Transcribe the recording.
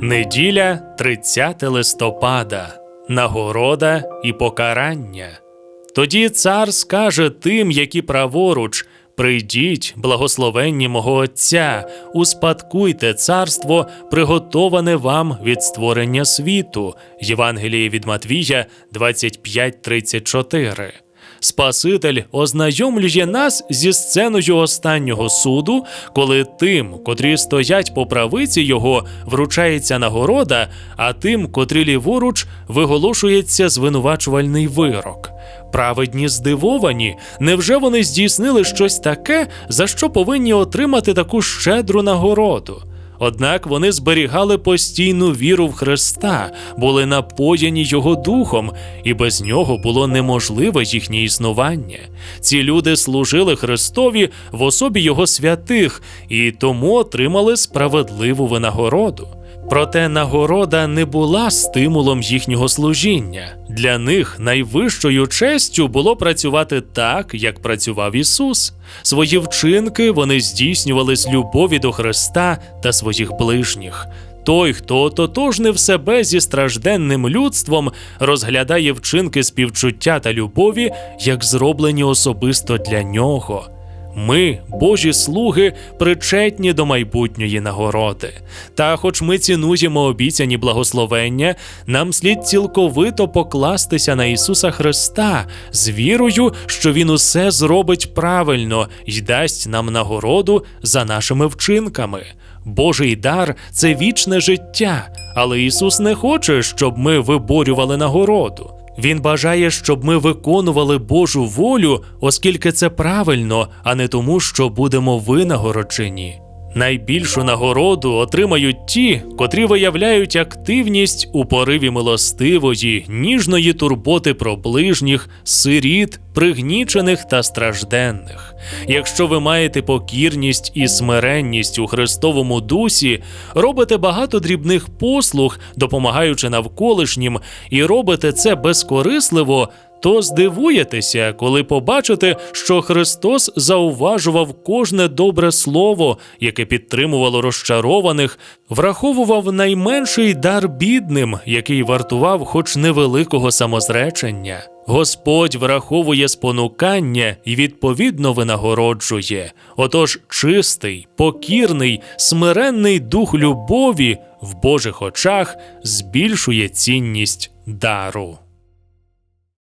Неділя 30 листопада. Нагорода і покарання. Тоді цар скаже тим, які праворуч: Прийдіть, благословенні мого Отця, успадкуйте царство, приготоване вам від створення світу. Євангеліє від Матвія 25.34. Спаситель ознайомлює нас зі сценою останнього суду, коли тим, котрі стоять по правиці його, вручається нагорода, а тим, котрі ліворуч, виголошується звинувачувальний вирок. Праведні здивовані, невже вони здійснили щось таке, за що повинні отримати таку щедру нагороду? Однак вони зберігали постійну віру в Христа, були напоєні Його духом, і без нього було неможливе їхнє існування. Ці люди служили Христові в особі Його святих і тому отримали справедливу винагороду. Проте нагорода не була стимулом їхнього служіння. Для них найвищою честю було працювати так, як працював Ісус. Свої вчинки вони здійснювали з любові до Христа та своїх ближніх. Той, хто ототожнив себе зі стражденним людством, розглядає вчинки співчуття та любові як зроблені особисто для нього. Ми, Божі слуги, причетні до майбутньої нагороди. Та, хоч ми цінуємо обіцяні благословення, нам слід цілковито покластися на Ісуса Христа з вірою, що Він усе зробить правильно і дасть нам нагороду за нашими вчинками. Божий дар це вічне життя, але Ісус не хоче, щоб ми виборювали нагороду. Він бажає, щоб ми виконували Божу волю, оскільки це правильно, а не тому, що будемо винагороджені. Найбільшу нагороду отримають ті, котрі виявляють активність у пориві милостивої, ніжної турботи про ближніх, сиріт, пригнічених та стражденних. Якщо ви маєте покірність і смиренність у Христовому дусі, робите багато дрібних послуг, допомагаючи навколишнім, і робите це безкорисливо, то здивуєтеся, коли побачите, що Христос зауважував кожне добре слово, яке підтримувало розчарованих, враховував найменший дар бідним, який вартував хоч невеликого самозречення. Господь враховує спонукання і відповідно винагороджує. Отож, чистий, покірний, смиренний дух любові в Божих очах збільшує цінність дару.